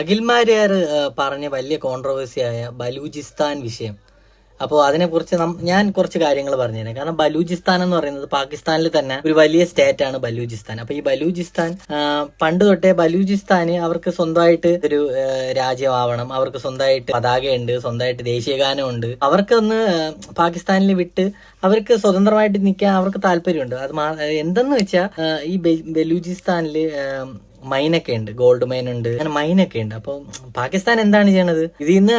അഖിൽമാരിയാർ പറഞ്ഞ വലിയ കോൺട്രവേഴ്സിയായ ബലൂചിസ്ഥാൻ വിഷയം. അപ്പോൾ അതിനെക്കുറിച്ച് ഞാൻ കുറച്ച് കാര്യങ്ങൾ പറഞ്ഞുതരാം കാരണം ബലൂചിസ്ഥാൻ എന്ന് പറയുന്നത് പാകിസ്ഥാനിൽ തന്നെ ഒരു വലിയ സ്റ്റേറ്റ് ആണ് ബലൂചിസ്ഥാൻ. അപ്പോൾ ഈ ബലൂചിസ്ഥാൻ പണ്ട് തൊട്ടേ ബലൂചിസ്ഥാന് അവർക്ക് സ്വന്തമായിട്ട് ഒരു രാജ്യമാവണം. അവർക്ക് സ്വന്തമായിട്ട് പതാകയുണ്ട് സ്വന്തമായിട്ട് ദേശീയഗാനമുണ്ട്. അവർക്കൊന്ന് പാകിസ്ഥാനിൽ വിട്ട് അവർക്ക് സ്വതന്ത്രമായിട്ട് നിൽക്കാൻ അവർക്ക് താല്പര്യമുണ്ട്. അത് എന്തെന്ന് വെച്ചാൽ ഈ ബലൂചിസ്ഥാനിൽ മൈനൊക്കെ ഉണ്ട്. ഗോൾഡ് മൈൻ ഉണ്ട്. അങ്ങനെ മൈനൊക്കെ ഉണ്ട്. അപ്പോൾ പാകിസ്ഥാൻ എന്താണ് ചെയ്യണത്? ഇതിൽ നിന്ന്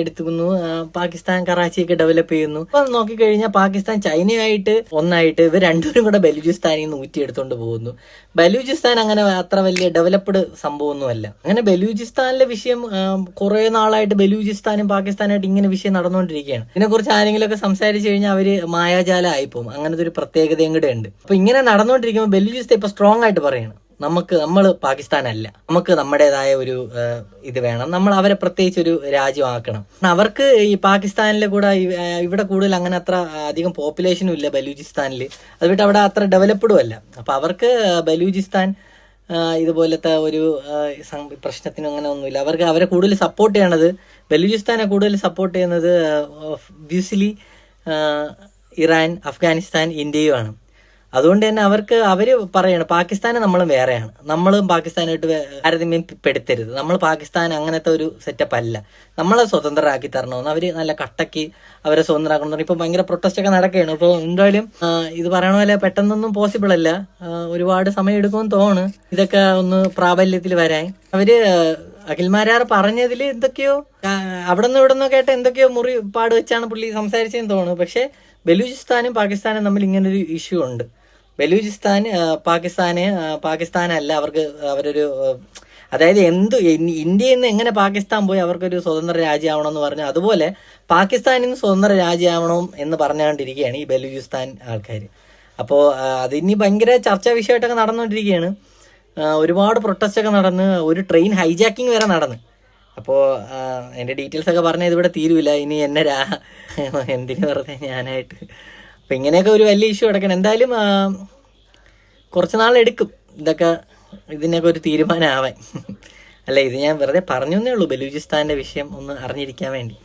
എടുത്തുന്നു പാകിസ്ഥാൻ കറാച്ചിയൊക്കെ ഡെവലപ്പ് ചെയ്യുന്നു. അപ്പൊ നോക്കിക്കഴിഞ്ഞാൽ പാകിസ്ഥാൻ ചൈനയായിട്ട് ഒന്നായിട്ട് ഇവർ രണ്ടുപേരും കൂടെ ബലൂചിസ്ഥാനിൽ നിന്ന് ഊറ്റിയെടുത്തോണ്ട് പോകുന്നു. ബലൂചിസ്ഥാൻ അങ്ങനെ അത്ര വലിയ ഡെവലപ്ഡ് സംഭവമൊന്നുമല്ല. അങ്ങനെ ബലൂചിസ്ഥാനിലെ വിഷയം കുറെ നാളായിട്ട് ബലൂചിസ്ഥാനും പാകിസ്ഥാനായിട്ട് ഇങ്ങനെ വിഷയം നടന്നുകൊണ്ടിരിക്കുകയാണ് ഇതിനെക്കുറിച്ച് ആരെങ്കിലുമൊക്കെ സംസാരിച്ചു കഴിഞ്ഞാൽ അവർ മായാജാലം ആയിപ്പോവും. അങ്ങനത്തെ ഒരു പ്രത്യേകതയും കൂടെ ഉണ്ട്. അപ്പൊ ഇങ്ങനെ നടന്നുകൊണ്ടിരിക്കുമ്പോൾ ബലൂചിസ്ഥാൻ ഇപ്പൊ സ്ട്രോങ് ആയിട്ട് പറയണം. നമുക്ക് നമ്മൾ പാകിസ്ഥാനല്ല. നമുക്ക് നമ്മുടേതായ ഒരു ഇത് വേണം. നമ്മൾ അവരെ പ്രത്യേകിച്ച് ഒരു രാജ്യമാക്കണം. അവർക്ക് ഈ പാകിസ്ഥാനിലെ കൂടെ ഇവിടെ കൂടുതൽ അങ്ങനെ അത്ര അധികം പോപ്പുലേഷനും ഇല്ല ബലൂചിസ്ഥാനിൽ അത് വിട്ട് അവിടെ അത്ര ഡെവലപ്ഡും അല്ല അപ്പം അവർക്ക് ബലൂചിസ്ഥാൻ ഇതുപോലത്തെ ഒരു പ്രശ്നത്തിനും അങ്ങനെ ഒന്നുമില്ല. അവർക്ക് അവരെ കൂടുതൽ സപ്പോർട്ട് ചെയ്യണത് ബലൂചിസ്ഥാനെ കൂടുതൽ സപ്പോർട്ട് ചെയ്യുന്നത് ഒബ്വിയസ്ലി ഇറാൻ അഫ്ഗാനിസ്ഥാൻ ഇന്ത്യയുമാണ്. അതുകൊണ്ട് തന്നെ അവർക്ക് അവർ പറയാണ് പാകിസ്ഥാനെ നമ്മളും വേറെയാണ്. നമ്മളും പാകിസ്ഥാനായിട്ട് താരതമ്യം പെടുത്തരുത്. നമ്മൾ പാകിസ്ഥാൻ അങ്ങനത്തെ ഒരു സെറ്റപ്പ് അല്ല. നമ്മളെ സ്വതന്ത്രരാക്കി തരണമെന്ന് അവർ നല്ല കട്ടക്ക് അവരെ സ്വതന്ത്രരാക്കണം ഇപ്പൊ ഭയങ്കര പ്രൊട്ടസ്റ്റ് ഒക്കെ നടക്കുകയാണ്. ഇപ്പൊ എന്തായാലും ഇത് പറയണ പോലെ പെട്ടെന്നൊന്നും പോസിബിൾ അല്ല. ഒരുപാട് സമയം എടുക്കുമെന്ന് തോന്നുന്നു. ഇതൊക്കെ ഒന്ന് പ്രാബല്യത്തിൽ വരാൻ. അവർ അഖിൽമാരാർ പറഞ്ഞതിൽ എന്തൊക്കെയോ അവിടെ നിന്ന് ഇവിടെ നിന്ന് കേട്ട എന്തൊക്കെയോ മുറി പാട് വെച്ചാണ് പുള്ളി സംസാരിച്ചതെന്ന് തോന്നുന്നു. പക്ഷെ ബലൂചിസ്ഥാനും പാകിസ്ഥാനും തമ്മിൽ ഇങ്ങനൊരു ഇഷ്യൂ ഉണ്ട്. ബലൂചിസ്ഥാൻ പാകിസ്ഥാന് പാകിസ്ഥാനല്ല അവർക്ക് അവരൊരു അതായത് എന്ത് ഇന്ത്യയിൽ നിന്ന് എങ്ങനെ പാകിസ്ഥാൻ പോയി അവർക്കൊരു സ്വതന്ത്ര രാജ്യമാവണം എന്ന് പറഞ്ഞു അതുപോലെ പാകിസ്ഥാനിൽ നിന്ന് സ്വതന്ത്ര രാജ്യമാവണം എന്ന് പറഞ്ഞുകൊണ്ടിരിക്കുകയാണ് ഈ ബലൂചിസ്ഥാൻ ആൾക്കാർ അപ്പോൾ അതിനി ഭയങ്കര ചർച്ചാ വിഷയമായിട്ടൊക്കെ നടന്നുകൊണ്ടിരിക്കുകയാണ്. ഒരുപാട് പ്രൊട്ടസ്റ്റ് ഒക്കെ നടന്ന് ഒരു ട്രെയിൻ ഹൈജാക്കിംഗ് വരെ നടന്ന്. അപ്പോൾ എന്റെ ഡീറ്റെയിൽസ് ഒക്കെ പറഞ്ഞാൽ ഇതിവിടെ തീരുമില്ല ഇനി എന്നെ രാ എന്തിനു വെറുതെ ഞാനായിട്ട് അപ്പം ഇങ്ങനെയൊക്കെ ഒരു വലിയ ഇഷ്യൂ കിടക്കണം എന്തായാലും കുറച്ച് നാളെടുക്കും ഇതൊക്കെ ഇതിനൊക്കെ ഒരു തീരുമാനമാവാൻ. അല്ല ഇത് ഞാൻ വെറുതെ പറഞ്ഞു എന്നേ ഉള്ളൂ. ബലൂചിസ്ഥാന്റെ വിഷയം ഒന്ന് അറിഞ്ഞിരിക്കാൻ വേണ്ടി.